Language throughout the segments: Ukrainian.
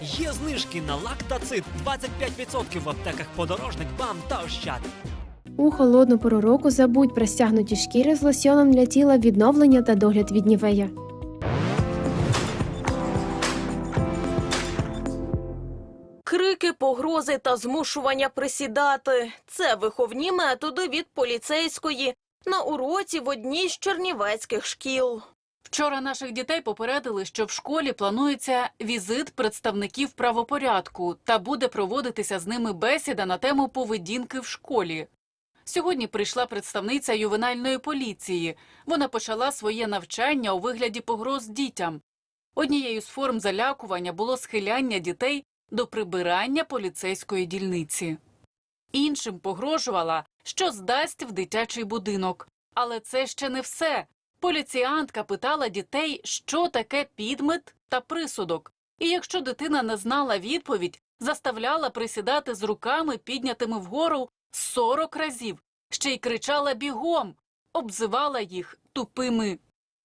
Є знижки на лактацит 25% в аптеках подорожник, бам та ощад. У холодну пору року забудь про стягнуті шкіри з лосьоном для тіла відновлення та догляд від нівея. Крики, погрози та змушування присідати це виховні методи від поліцейської на уроці в одній з чернівецьких шкіл. Вчора наших дітей попередили, що в школі планується візит представників правопорядку та буде проводитися з ними бесіда на тему поведінки в школі. Сьогодні прийшла представниця ювенальної поліції. Вона почала своє навчання у вигляді погроз дітям. Однією з форм залякування було схиляння дітей до прибирання поліцейської дільниці. Іншим погрожувала, що здасть в дитячий будинок. Але це ще не все. Поліціянтка питала дітей, що таке підмет та присудок. І якщо дитина не знала відповідь, заставляла присідати з руками, піднятими вгору 40 разів, ще й кричала бігом, обзивала їх тупими.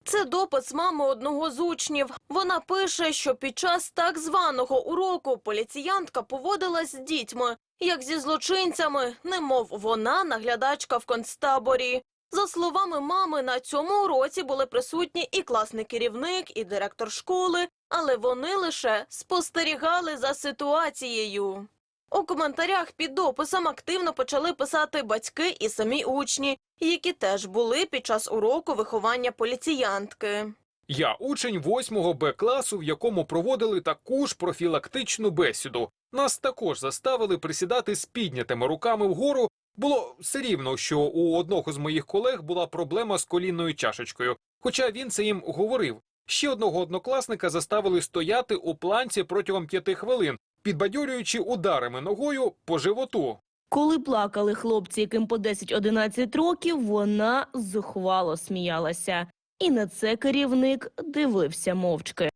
Це допис мами одного з учнів. Вона пише, що під час так званого уроку поліціянтка поводилась з дітьми, як зі злочинцями, немов вона наглядачка в концтаборі. За словами мами, на цьому уроці були присутні і класний керівник, і директор школи, але вони лише спостерігали за ситуацією. У коментарях під дописом активно почали писати батьки і самі учні, які теж були під час уроку виховання поліціянтки. Я учень 8 Б класу, в якому проводили таку ж профілактичну бесіду. Нас також заставили присідати з піднятими руками вгору. Було все рівно, що у одного з моїх колег була проблема з колінною чашечкою, хоча він це їм говорив. Ще одного однокласника заставили стояти у планці протягом п'яти хвилин, підбадьорюючи ударами ногою по животу. Коли плакали хлопці, яким по 10-11 років, вона зухвало сміялася. І на це керівник дивився мовчки.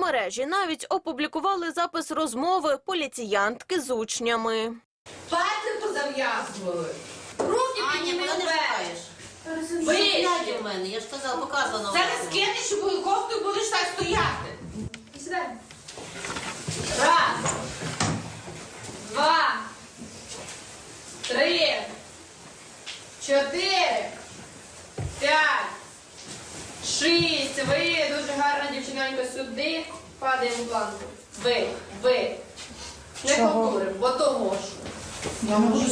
Мережі навіть опублікували запис розмови поліціянтки з учнями. Пальці позав'язували. Руки куди не шукаєш? Вище. В мене, я ж казала, показано. Зараз кинеш, щоб кофту будеш так стояти. Сідай. Раз. Два. Три. Чотири. П'ять. Шість. Ви дуже гарна дівчинонька сюди. Падаємо в планку. Ви. Ви. Не повторимо, бо того ж. Я можу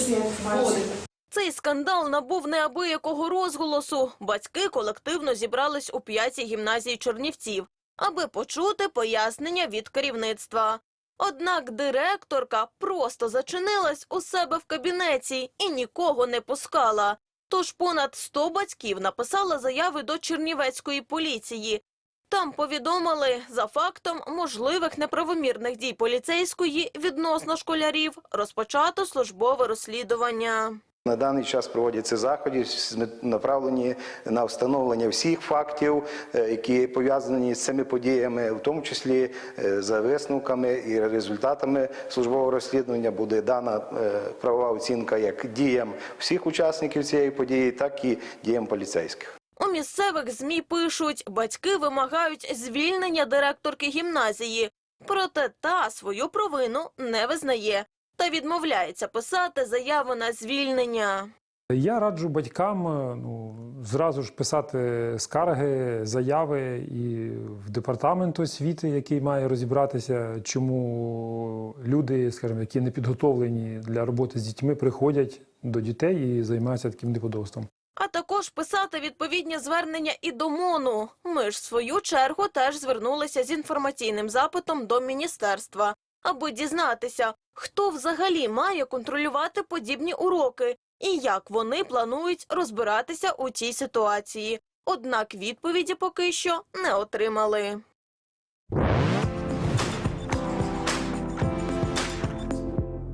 Буде. Цей скандал набув неабиякого розголосу. Батьки колективно зібрались у п'ятій гімназії Чернівців, аби почути пояснення від керівництва. Однак директорка просто зачинилась у себе в кабінеті і нікого не пускала. Тож понад 100 батьків написали заяви до Чернівецької поліції. Там повідомили, за фактом можливих неправомірних дій поліцейської відносно школярів розпочато службове розслідування. На даний час проводяться заходи, направлені на встановлення всіх фактів, е, які пов'язані з цими подіями, в тому числі е, за висновками і результатами службового розслідування буде дана е, правова оцінка як діям всіх учасників цієї події, так і діям поліцейських. У місцевих ЗМІ пишуть, батьки вимагають звільнення директорки гімназії, проте та свою провину не визнає та відмовляється писати заяву на звільнення. Я раджу батькам е, ну, зразу ж писати скарги, заяви і в департамент освіти, який має розібратися, чому люди, скажімо, які не підготовлені для роботи з дітьми, приходять до дітей і займаються таким неподобством. А також писати відповідні звернення і до МОНу. Ми ж, в свою чергу, теж звернулися з інформаційним запитом до міністерства, аби дізнатися, хто взагалі має контролювати подібні уроки і як вони планують розбиратися у цій ситуації. Однак відповіді поки що не отримали.